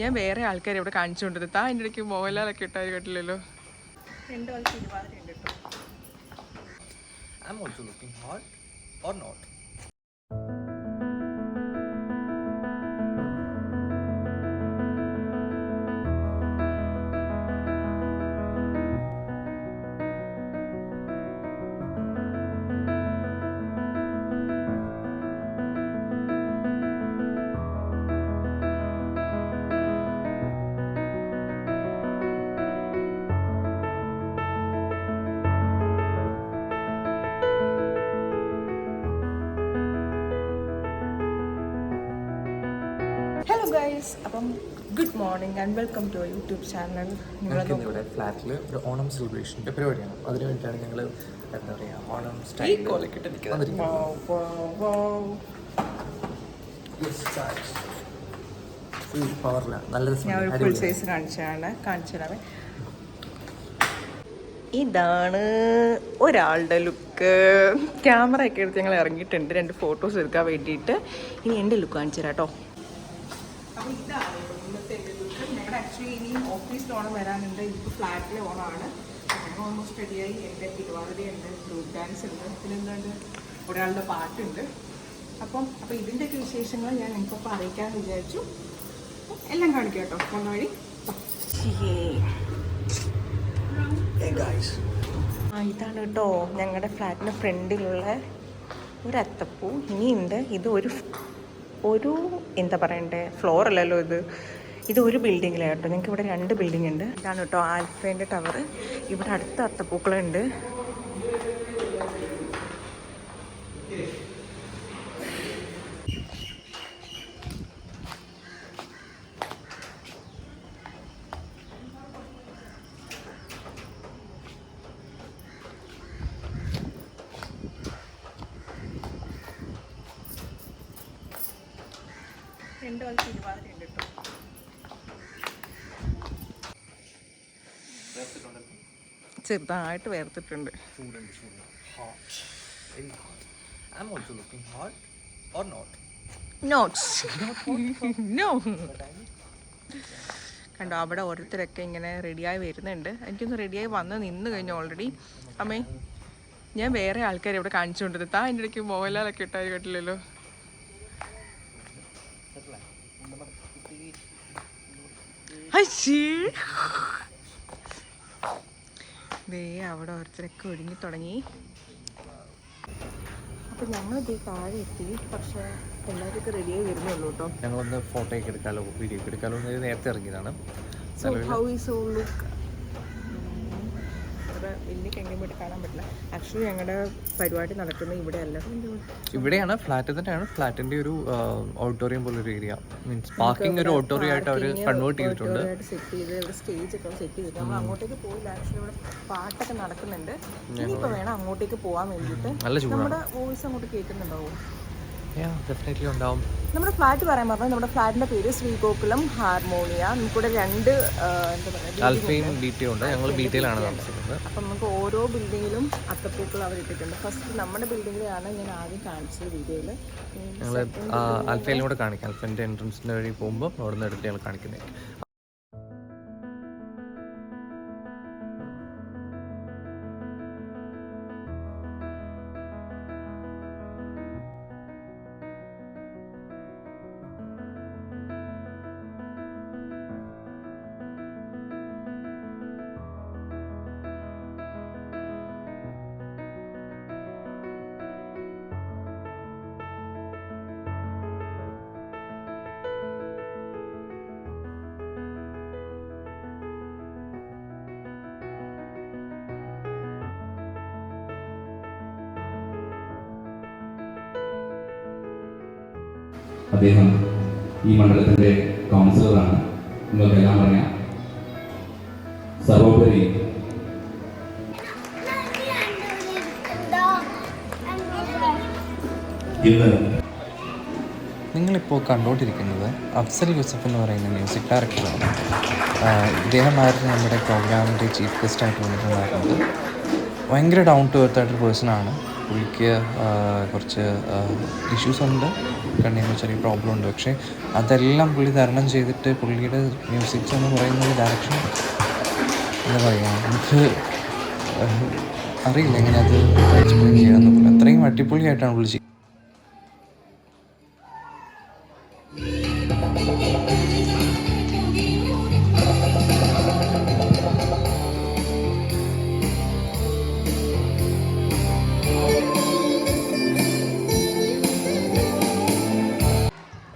ഞാൻ വേറെ ആൾക്കാരെ ഇവിടെ കാണിച്ചുകൊണ്ടിരുന്നത്. താ എന്റെ ഇടയ്ക്ക് മോഹൻലാലൊക്കെ ഇട്ടാൽ കേട്ടില്ലല്ലോ ആൾക്ക് തിരുവാതിര ഉണ്ട് കേട്ടോ ഗൈസ് അപ്പം good morning and welcome to YouTube channel ഇവിടെ ഫ്ലാറ്റിൽ ഒരു ഓണം സെലിബ്രേഷന്റെ പരിപാടിയാണ്. അതിനു വേണ്ടിയിട്ടാണ് ഞങ്ങൾ എന്താ പറയുക ഓണം സ്റ്റൈൽ പവറിലാണ് നല്ല ഞാൻ ഒരു ഫുൾ സൈസ് കാണിച്ചാണ് കാണിച്ചു ഇതാണ് ഒരാളുടെ ലുക്ക് ക്യാമറ ഒക്കെ എടുത്ത് ഞങ്ങൾ ഇറങ്ങിയിട്ടുണ്ട്. രണ്ട് ഫോട്ടോസ് എടുക്കാൻ വേണ്ടിയിട്ട്. ഇനി എന്റെ ലുക്ക് കാണിച്ചു തരാം കേട്ടോ അപ്പോൾ ഇതാണ് ഇന്നത്തെ എന്റെ ലുക്ക് ഞങ്ങളുടെ ആക്ച്വലി ഇനിയും ഓഫീസിൽ ഓണം വരാനുണ്ട്. ഇപ്പോൾ ഫ്ലാറ്റിലെ ഓണമാണ് ഞങ്ങൾ ഓൾമോസ്റ്റ് റെഡിയായി എന്റെ തിരുവാതിരയുണ്ട് ഗ്രൂപ്പ് ഡാൻസ് ഉണ്ട് പിന്നെ എന്തുണ്ട് ഒരാളുടെ പാട്ടുണ്ട്. അപ്പം അപ്പോൾ ഇതിന്റെയൊക്കെ വിശേഷങ്ങൾ ഞാൻ നിങ്ങൾക്കിപ്പോൾ അറിയിക്കാൻ വിചാരിച്ചു. എല്ലാം കാണിക്കാം കേട്ടോ. പോണ വഴി. ആ ഇതാണ് കേട്ടോ ഞങ്ങളുടെ ഫ്ലാറ്റിന്റെ ഫ്രണ്ടിലുള്ള ഒരു അത്തപ്പൂ ഇനിയുണ്ട്. ഇത് ഒരു ഒരു എന്താ പറയണ്ടേ ഫ്ലോർ അല്ലല്ലോ ഇത്. ഇത് ഒരു ബിൽഡിങ്ങിലാണ് കേട്ടോ. ഞങ്ങൾക്ക് ഇവിടെ രണ്ട് ബിൽഡിംഗ് ഉണ്ട്. ഇതാണ് കേട്ടോ ആൽഫേന്റെ ടവർ ഇവിടെ അടുത്ത അത്തപ്പൂക്കളുണ്ട്. രണ്ട് കാലത്ത് തിരുവാതിര ഉണ്ട് കേട്ടോ. ചെറുതായിട്ട് വേർത്തിട്ടുണ്ട്. കണ്ടോ അവിടെ ഓരോരുത്തരൊക്കെ ഇങ്ങനെ റെഡിയായി വരുന്നുണ്ട്. എനിക്കൊന്ന് റെഡിയായി വന്ന് നിന്ന് കഴിഞ്ഞു ഓൾറെഡി അമ്മേ ഞാൻ വേറെ ആൾക്കാരെ ഇവിടെ കാണിച്ചുകൊണ്ടിരുന്നത് താ എന്റെ ഇടയ്ക്ക് മോഹൻലാലൊക്കെ ഇട്ടാൽ കേട്ടില്ലല്ലോ അയ്യേ. ദേ അവിടെ ഓരോരുത്തരൊക്കെ ഒഴുങ്ങി തുടങ്ങി. അപ്പം ഞങ്ങൾ ദേ താഴെ എത്തി. പക്ഷെ എല്ലാവരും റെഡിയായി വരുന്നുള്ളൂ കേട്ടോ. ഞങ്ങളൊന്ന് ഫോട്ടോ ഒക്കെ എടുക്കാലോ വീഡിയോ ഒക്കെ എടുക്കാലോ എന്ന് നേരത്തെ ഇറങ്ങിയതാണ്. ഹൗ ഈസ് ഓൾ ലുക്ക് വലിയ കെങ്കിമിട്ട് കാണാൻ പറ്റില്ല. ആക്ച്വലി ഞങ്ങളുടെ പരിപാടി നടക്കുന്നത് ഇവിടെ അല്ല ഇവിടെയാണ് ഫ്ലാറ്റ് തന്നെയാണ്. ഫ്ലാറ്റിന്റെ ഒരു ഓഡിറ്റോറിയം പോലെ ഒരു ഏരിയ മീൻസ് പാർക്കിംഗ് ഒരു ഓഡിറ്റോറിയം ആയിട്ട് അവർ കൺവേർട്ട് ചെയ്തിട്ടുണ്ട്. സെറ്റ് ചെയ്ത് ഇവിടെ സ്റ്റേജ് ഒക്കെ സെറ്റ് ചെയ്തിട്ട് നമ്മൾ അങ്ങോട്ടേക്ക് പോയില്ല. ആക്ച്വലി ഇവിടെ പാട്ടൊക്കെ നടക്കുന്നുണ്ട്. ഇനിയിപ്പോൾ വേണം അങ്ങോട്ടേക്ക് പോകാൻ വേണ്ടിയിട്ട്. നമ്മുടെ വോയിസ് അങ്ങോട്ട് കേൾക്കുന്നുണ്ടാവും? ഡെഫിനറ്റ്ലി ഉണ്ടാവും നമ്മുടെ ഫ്ലാറ്റ് പറയാൻ പറഞ്ഞാൽ നമ്മുടെ ഫ്ലാറ്റിന്റെ പേര് ശ്രീഗോകുലം ഹാർമോണിയ. നമുക്കിവിടെ രണ്ട് എന്താ പറയുക ബീറ്റയും ഉണ്ട്. ഞങ്ങൾ ബീറ്റയിലാണ് താമസിക്കുന്നത്. അപ്പം നമുക്ക് ഓരോ ബിൽഡിങ്ങിലും അത്തപ്പൂക്കൾ അവർ ഇട്ടിട്ടുണ്ട്. ഫസ്റ്റ് നമ്മുടെ ബിൽഡിങ്ങിലാണ് ഞാൻ ആദ്യം കാണിച്ചത് വീഡിയോയിൽ. ഞങ്ങൾ ആൽഫയിലും കൂടെ കാണിക്കാം. അൽഫന്റെ എൻട്രൻസിന്റെ വഴി പോകുമ്പോൾ അവിടെ നിന്ന് എടുത്ത് ഞങ്ങൾ കാണിക്കുന്നത് അദ്ദേഹം ഈ മണ്ഡലത്തിന്റെ കൗൺസിലറാണ് നിങ്ങൾക്കെല്ലാം പറയാം സർവോപരി നിങ്ങളിപ്പോൾ കണ്ടുകൊണ്ടിരിക്കുന്നത് അഫ്സൽ യൂസഫ് എന്ന് പറയുന്ന മ്യൂസിക് ഡയറക്ടറാണ് ഇദ്ദേഹമായിരുന്നു നമ്മുടെ പ്രോഗ്രാമിന്റെ ചീഫ് ഗസ്റ്റായിട്ട് വന്നിട്ടുണ്ടായിരുന്നത്. ഭയങ്കര ഡൗൺ ടു എർത്ത് ആയിട്ടൊരു പേഴ്സണാണ് പുള്ളിക്ക് കുറച്ച് ഇഷ്യൂസ് ഉണ്ട്. കണ്ണിന് ചെറിയ പ്രോബ്ലം ഉണ്ട് പക്ഷേ അതെല്ലാം പുള്ളി തരണം ചെയ്തിട്ട് പുള്ളിയുടെ മ്യൂസിക്സ് എന്ന് പറയുന്നത് ഡയറക്ഷൻ എന്താ പറയുക നമുക്ക് അറിയില്ല എങ്ങനെ അത് എക്സ്പ്ലെയിൻ ചെയ്യാമെന്ന് അത്രയും അടിപൊളിയായിട്ടാണ് പുള്ളി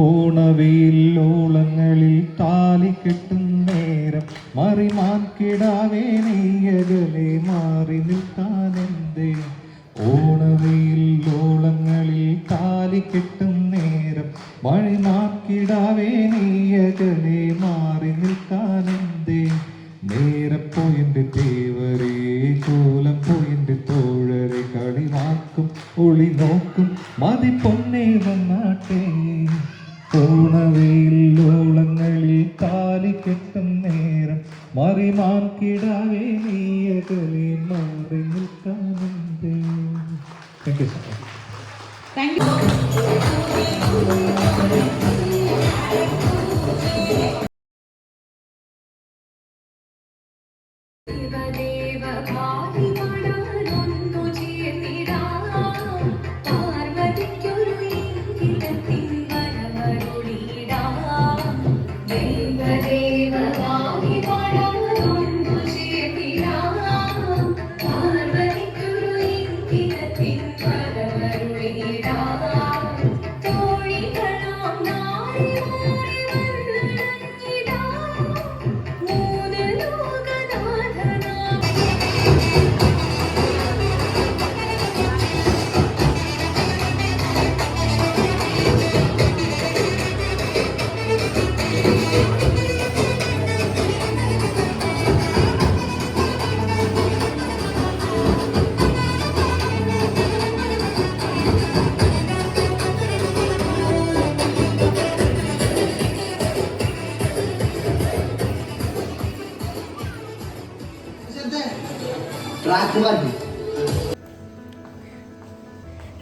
ഓണവെയിലോളങ്ങളിൽ താലി കെട്ടും നേരം മറിമാൻ കിടാവേ നെയ്യകലെ മാറി നിൽക്കാനെന്തേ ഓണവെയിലോളങ്ങളിൽ താലി കെട്ടും നേരം മറിമാൻ കിടാവേ നെയ്യകലെ മാറി നിൽക്കാനെന്തേ നേരെ പോയിന്റെ തേവരേ കോലം പോയിന്റെ തോഴരെ കളിവാക്കും ഒളി നോക്കും മതി പൊന്നേ വന്നാട്ടെ. ഓണവെയിലോളങ്ങളിൽ താലി കെട്ടും നേരം മറിമാൻ കിടാവേ നീയകലെ മാറി നിൽക്കാനുണ്ട്. താങ്ക് യു സർ ദേവദേവ ഭാവിമാടാനൊന്നു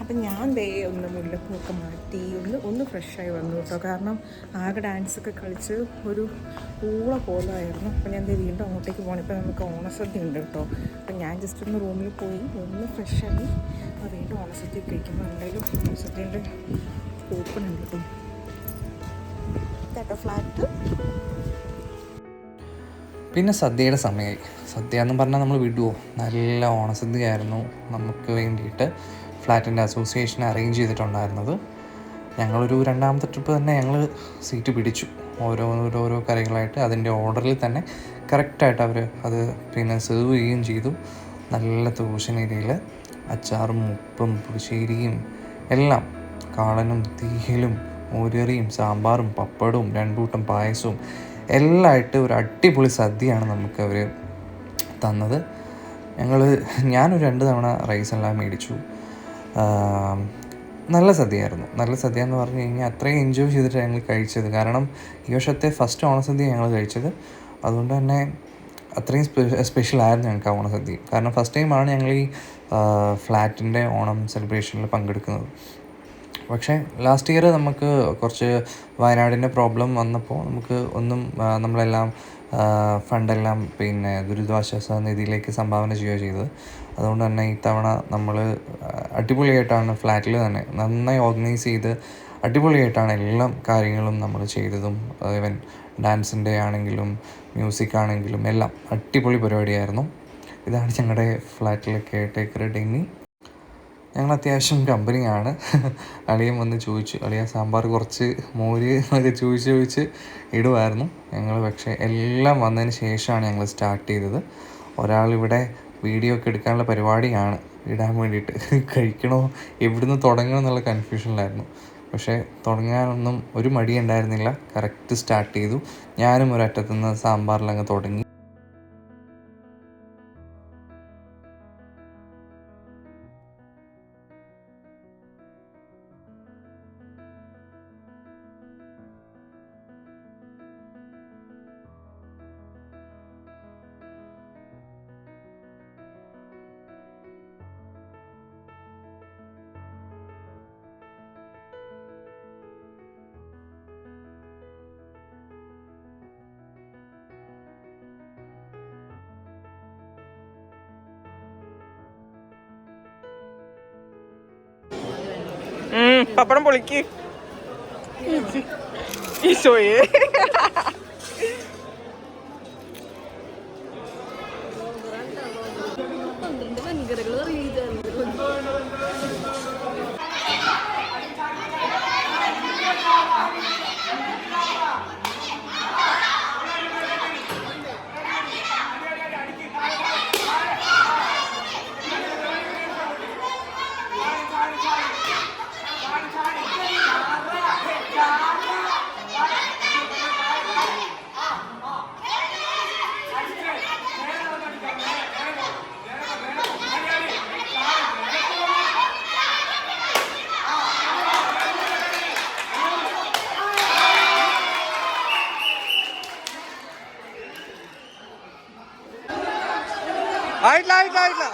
അപ്പം ഞാൻ ദേ ഒന്ന് മുല്ലപ്പൂക്കെ മാറ്റി ഒന്ന് ഒന്ന് ഫ്രഷായി വന്നു കേട്ടോ. കാരണം ആകെ ഡാൻസൊക്കെ കളിച്ച് ഒരു പൂള പോലായിരുന്നു അപ്പം ഞാൻ ദേ വീണ്ടും അങ്ങോട്ടേക്ക് പോകണം. ഇപ്പം നമുക്ക് ഓണസദ്യ ഉണ്ട് കേട്ടോ. അപ്പം ഞാൻ ജസ്റ്റ് ഒന്ന് റൂമിൽ പോയി ഒന്ന് ഫ്രഷായി വീണ്ടും ഓണസദ്യ കഴിക്കുമ്പോൾ എന്തായാലും ഓണസദ്യന്റെ കൂപ്പൺ ഉണ്ട് കേട്ടോ. ഫ്ലാറ്റ് പിന്നെ സദ്യയുടെ സമയമായി സദ്യ എന്ന് പറഞ്ഞാൽ നമ്മൾ വിടുവോ? നല്ല ഓണസദ്യയായിരുന്നു നമുക്ക് വേണ്ടിയിട്ട് ഫ്ലാറ്റിന്റെ അസോസിയേഷൻ അറേഞ്ച് ചെയ്തിട്ടുണ്ടായിരുന്നത്. ഞങ്ങളൊരു രണ്ടാമത്തെ ട്രിപ്പ് തന്നെ ഞങ്ങൾ സീറ്റ് പിടിച്ചു. ഓരോരോരോ കാര്യങ്ങളായിട്ട് അതിന്റെ ഓർഡറിൽ തന്നെ കറക്റ്റായിട്ട് അവർ അത് പിന്നെ സെർവ് ചെയ്യുകയും ചെയ്തു. നല്ല തൂശനരിയിൽ അച്ചാറും ഉപ്പും പുളിശ്ശേരിയും എല്ലാം കാളനും തീയലും മോരുകറിയും സാമ്പാറും പപ്പടവും രണ്ടൂട്ടം പായസവും എല്ലാം ആയിട്ട് ഒരു അടിപൊളി സദ്യയാണ് നമുക്ക് അവർ തന്നത്. ഞങ്ങൾ ഞാനൊരു രണ്ട് തവണ റൈസ് എല്ലാം മേടിച്ചു. നല്ല സദ്യയായിരുന്നു. നല്ല സദ്യ എന്ന് പറഞ്ഞു കഴിഞ്ഞാൽ അത്രയും എൻജോയ് ചെയ്തിട്ട് ഞങ്ങൾ കഴിച്ചത്. കാരണം ഈ വർഷത്തെ ഫസ്റ്റ് ഓണസദ്യ ഞങ്ങൾ കഴിച്ചത്. അതുകൊണ്ട് തന്നെ അത്രയും സ്പെ സ്പെഷ്യൽ ആയിരുന്നു ഞങ്ങൾക്ക് ആ ഓണസദ്യ. കാരണം ഫസ്റ്റ് ടൈമാണ് ഞങ്ങൾ ഈ ഫ്ലാറ്റിന്റെ ഓണം സെലിബ്രേഷനിൽ പങ്കെടുക്കുന്നത്. പക്ഷേ ലാസ്റ്റ് ഇയർ നമുക്ക് കുറച്ച് വയനാടിന്റെ പ്രോബ്ലം വന്നപ്പോൾ നമുക്ക് ഒന്നും നമ്മളെല്ലാം ഫണ്ടെല്ലാം പിന്നെ ദുരിതാശ്വാസ നിധിയിലേക്ക് സംഭാവന ചെയ്യുകയാണ് ചെയ്തത്. അതുകൊണ്ട് തന്നെ ഇത്തവണ നമ്മൾ അടിപൊളിയായിട്ടാണ് ഫ്ലാറ്റിൽ തന്നെ നന്നായി ഓർഗനൈസ് ചെയ്ത് അടിപൊളിയായിട്ടാണ് എല്ലാ കാര്യങ്ങളും നമ്മൾ ചെയ്തതും. ഈവൻ ഡാൻസിന്റെ ആണെങ്കിലും മ്യൂസിക് ആണെങ്കിലും എല്ലാം അടിപൊളി പരിപാടിയായിരുന്നു. ഇതാണ് ഞങ്ങളുടെ ഫ്ലാറ്റിലെ കെയർ ടേക്കർ ഡെന്നി ഞങ്ങൾ അത്യാവശ്യം കമ്പനിയാണ്. അളിയൻ വന്ന് ചോദിച്ചു. അളിയ സാമ്പാർ കുറച്ച് മോര് എന്നൊക്കെ ചോദിച്ച് ചോദിച്ച് ഇടുമായിരുന്നു ഞങ്ങൾ പക്ഷേ എല്ലാം വന്നതിന് ശേഷമാണ് ഞങ്ങൾ സ്റ്റാർട്ട് ചെയ്തത്. ഒരാളിവിടെ വീഡിയോ ഒക്കെ എടുക്കാനുള്ള പരിപാടിയാണ്. ഇടാൻ വേണ്ടിയിട്ട്. കഴിക്കണോ? എവിടുന്ന് തുടങ്ങണം എന്നുള്ള കൺഫ്യൂഷനിലായിരുന്നു പക്ഷേ തുടങ്ങാനൊന്നും ഒരു മടി ഉണ്ടായിരുന്നില്ല കറക്റ്റ് സ്റ്റാർട്ട് ചെയ്തു. ഞാനും ഒരറ്റത്തുനിന്ന് സാമ്പാറിലങ്ങ് തുടങ്ങി. പപ്പടം പൊളിക്ക്. ഈശോയെ. ആയിട്ടില്ല ആയിട്ടില്ല ആയിട്ടില്ല.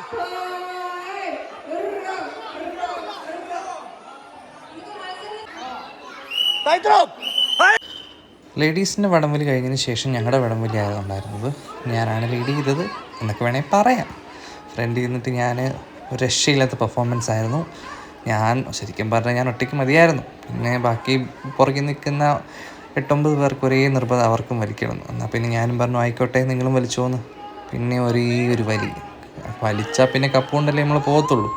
ലേഡീസിന്റെ വടംവലി കഴിഞ്ഞതിന് ശേഷം ഞങ്ങളുടെ വടംവലി ആയതുണ്ടായിരുന്നത് ഞാനാണ് ലീഡ് ചെയ്തത് എന്നൊക്കെ വേണേൽ പറയാം. ഫ്രണ്ട് നിന്നിട്ട് ഞാൻ ഒരു രക്ഷയില്ലാത്ത പെർഫോമൻസ് ആയിരുന്നു. ഞാൻ ശരിക്കും പറഞ്ഞാൽ ഞാൻ ഒറ്റയ്ക്ക് മതിയായിരുന്നു. പിന്നെ ബാക്കി പുറകിൽ നിൽക്കുന്ന എട്ടൊമ്പത് പേർക്ക് ഒരേ നിർബന്ധം അവർക്കും വലിക്കണം. എന്നാൽ പിന്നെ ഞാനും പറഞ്ഞു ആയിക്കോട്ടെ നിങ്ങളും വലിച്ചോന്ന്. പിന്നെ ഒരേ ഒരു വലി. വലിച്ചാൽ പിന്നെ കപ്പ് കൊണ്ടല്ലേ നമ്മൾ പോകത്തുള്ളൂ.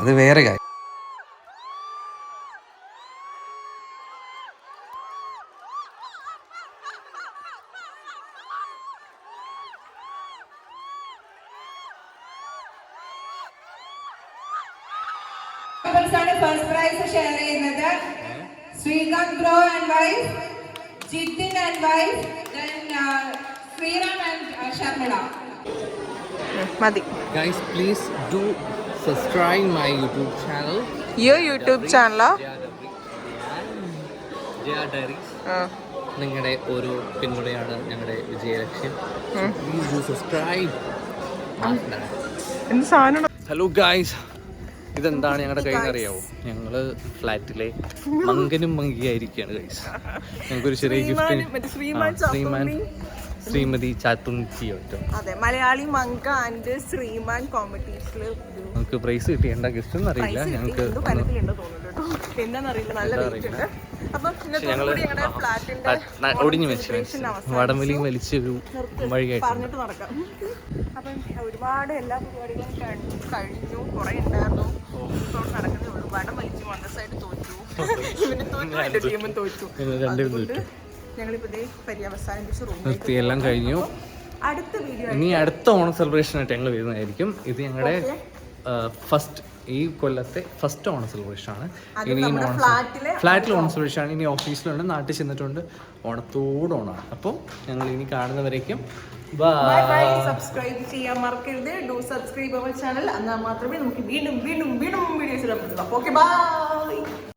അത് വേറെ കാര്യം. ഫസ്റ്റ് പ്രൈസ് ഷെയർ ചെയ്യുന്നത്. Srikanth bro and wife Jithin and wife Sriram and Sharmila മതി. Guys please do subscribe my YouTube channel യോ യൂട്യൂബ് ചാനലാ നിങ്ങളുടെ ഒരു പിന്തുണയാണ് ഞങ്ങളുടെ വിജയലക്ഷ്യം. പ്ലീസ് ഡു സബ്സ്ക്രൈബ് എന്ത് സാധനം? ഹലോ ഗായ്സ് ഇതെന്താണ് ഞങ്ങളുടെ കയ്യിൽ നിന്ന് അറിയാവോ ഞങ്ങൾ ഫ്ലാറ്റിലെ മങ്കനും മങ്കിയായിരിക്കുകയാണ് ഗൈസ് ഞങ്ങൾക്കൊരു ചെറിയ ഗിഫ്റ്റ് ശ്രീമാൻ. ശ്രീമതി ചാത്തുൻചിയോ അതെ മലയാളി മങ്ക ആൻഡ് ശ്രീമാൻ കോമ്പറ്റീഷനിൽ നമുക്ക് പ്രൈസ് കിട്ടിയേണ്ട ഗിഫ്റ്റ് ഒന്നും അറിയില്ല. ഞങ്ങൾക്ക് ഞങ്ങൾ ഒടിഞ്ഞു വെച്ച് വടംവലിയും വലിച്ചൊരു വഴിയായിട്ട് അപ്പം ഒരുപാട് എല്ലാ പരിപാടികളും കഴിഞ്ഞു. കുറെ ഉണ്ടായിരുന്നു. നടക്കുന്നേ ഉള്ളൂ. വടം വലിച്ചു മന്ദസായിട്ട് തോറ്റു. ഇവന് തോറ്റു. എന്റെ ടീമും തോറ്റു. അതുകൊണ്ട് ഞങ്ങളിപ്പോ ഇതേ പര്യവസാനിപ്പിച്ച് റൂമിലേക്ക് എല്ലാം കഴിഞ്ഞു. അടുത്ത വീഡിയോ ഇനി അടുത്ത ഓണം സെലിബ്രേഷൻ ആയിട്ട് ഞങ്ങൾ വരുന്നതായിരിക്കും. ഇത് ഞങ്ങളുടെ ഫസ്റ്റ് ഈ കൊല്ലത്തെ ഫസ്റ്റ് ഓണം സെലിബ്രേഷൻ ആണ്. ഇനി ഫ്ലാറ്റിൽ ഓണം സെലിബ്രേഷൻ ആണ്. ഇനി ഓഫീസിലുണ്ട് നാട്ടിൽ ചെന്നിട്ടുണ്ട്. ഓണത്തോട് ഓണമാണ്. അപ്പോൾ ഞങ്ങൾ ഇനി കാണുന്നവരേക്കും സബ്സ്ക്രൈബ് ചെയ്യാൻ മറക്കരുത്. ഡു സബ്സ്ക്രൈബ് അവർ ചാനൽ എന്നാൽ മാത്രമേ നമുക്ക് വീണ്ടും വീണ്ടും വീണ്ടും വീഡിയോസ് ഇടാൻ പറ്റുള്ളൂ. Okay bye